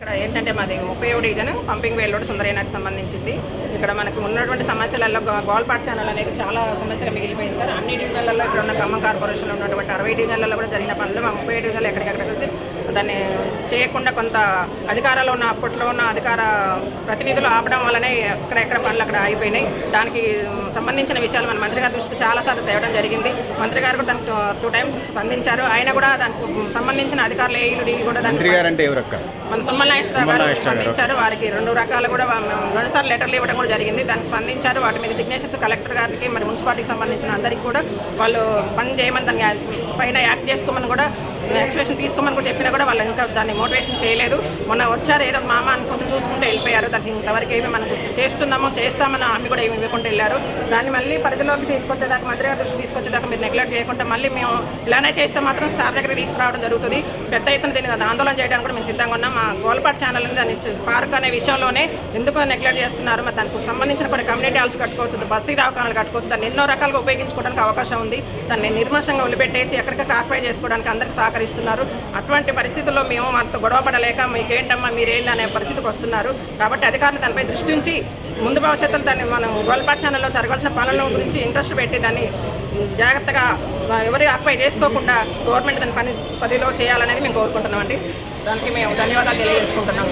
ఇక్కడ ఏంటంటే మాది ముప్పై డివిజన్ పంపింగ్ వేలోడ్ సుందరైనకు సంబంధించింది. ఇక్కడ మనకు ఉన్నటువంటి సమస్యలలో గోల్పాట్ ఛానల్ అనేది చాలా సమస్యగా మిగిలిపోయింది సార్. అన్ని డివిజన్లలో ఇక్కడ ఉన్న ఖమ్మం కార్పొరేషన్లో ఉన్నటువంటి అరవై డివిజన్లలో కూడా జరిగిన పనులు మా ముప్పై డివిజన్లు ఎక్కడికక్కడ వెళ్తే దాన్ని చేయకుండా కొంత అధికారంలో ఉన్న అప్పట్లో ఉన్న అధికార ప్రతినిధులు ఆపడం వల్లనే ఎక్కడెక్కడ పనులు అక్కడ అయిపోయినాయి దానికి సంబంధించిన విషయాలు మన మంత్రి గారి దృష్టికి చాలాసార్లు తేవడం జరిగింది. మంత్రి గారు కూడా దానికి టూ టైమ్స్ స్పందించారు. ఆయన కూడా దానికి సంబంధించిన అధికారులు ఏఈలు కూడా దానికి మంత్రి గారు అంటే మన తుమ్మల గారు. స్పందించారు. వారికి రెండు రకాలు కూడా వా- రెండుసార్లు లెటర్లు ఇవ్వడం కూడా జరిగింది. దానికి స్పందించారు. వాటి మీద సిగ్నేచర్స్ కలెక్టర్ గారికి మరి మున్సిపాలిటీకి సంబంధించిన అందరికీ కూడా వాళ్ళు పని చేయమని దాన్ని పైన యాక్ట్ చేసుకోమని కూడా యాక్చువేషన్ తీసుకోమని కూడా చెప్పినా కూడా వాళ్ళు ఇంకా దాన్ని మోటివేషన్ చేయలేదు. మొన్న వచ్చారు ఏదో మామ అనుకుంటూ చూసుకుంటూ వెళ్ళిపోయారు. దానికి ఇంతవరకు ఏమి మనం చేస్తున్నామో చేస్తామని హామీ కూడా ఏమి ఇవ్వకుండా వెళ్ళారు. దాన్ని మళ్ళీ పరిధిలోకి తీసుకొచ్చేదాకా మంత్రి గారి దృష్టి తీసుకొచ్చేదాకా మీరు నెగ్లెక్ట్ చేయకుండా మళ్ళీ మేము ఇలానే చేస్తే మాత్రం సార్ దగ్గర తీసుకురావడం జరుగుతుంది. పెద్ద ఎత్తున దీన్ని ఆందోళన చేయడానికి కూడా మేము సిద్ధంగా ఉన్నాం. మా గోల్పాట్ ఛానల్ దాన్ని పార్క్ అనే విషయంలోనే ఎందుకు నెగ్లెక్ట్ చేస్తున్నారు? మరి దానికి సంబంధించిన కొన్ని కమ్యూనిటీ హాల్స్ కట్టుకోవచ్చు బస్తీ దవాఖానాలు కట్టుకోవచ్చు. దాన్ని ఎన్నో రకాలుగా ఉపయోగించుకోవడానికి అవకాశం ఉంది. దాన్ని నిర్మషంగా వదిలిపెట్టేసి ఎక్కడికి ఆక్యుపై చేసుకోవడానికి అందరికీ నిరాకరిస్తున్నారు అటువంటి పరిస్థితుల్లో మేము వాళ్ళతో గొడవపడలేక మీకేంటమ్మా మీరేంటి అనే పరిస్థితికి వస్తున్నారు. కాబట్టి అధికారులు దానిపై దృష్టి ఉంచి ముందు భవిష్యత్తులో దాన్ని మనం గోల్పాట్ ఛానల్లో జరగాల్సిన పనుల గురించి ఇంట్రెస్ట్ పెట్టి దాన్ని జాగ్రత్తగా ఎవరు ఆక్యుపై చేసుకోకుండా గవర్నమెంట్ దాని పని పదిలో చేయాలనేది మేము కోరుకుంటున్నాం అండి దానికి మేము ధన్యవాదాలు తెలియజేసుకుంటున్నాం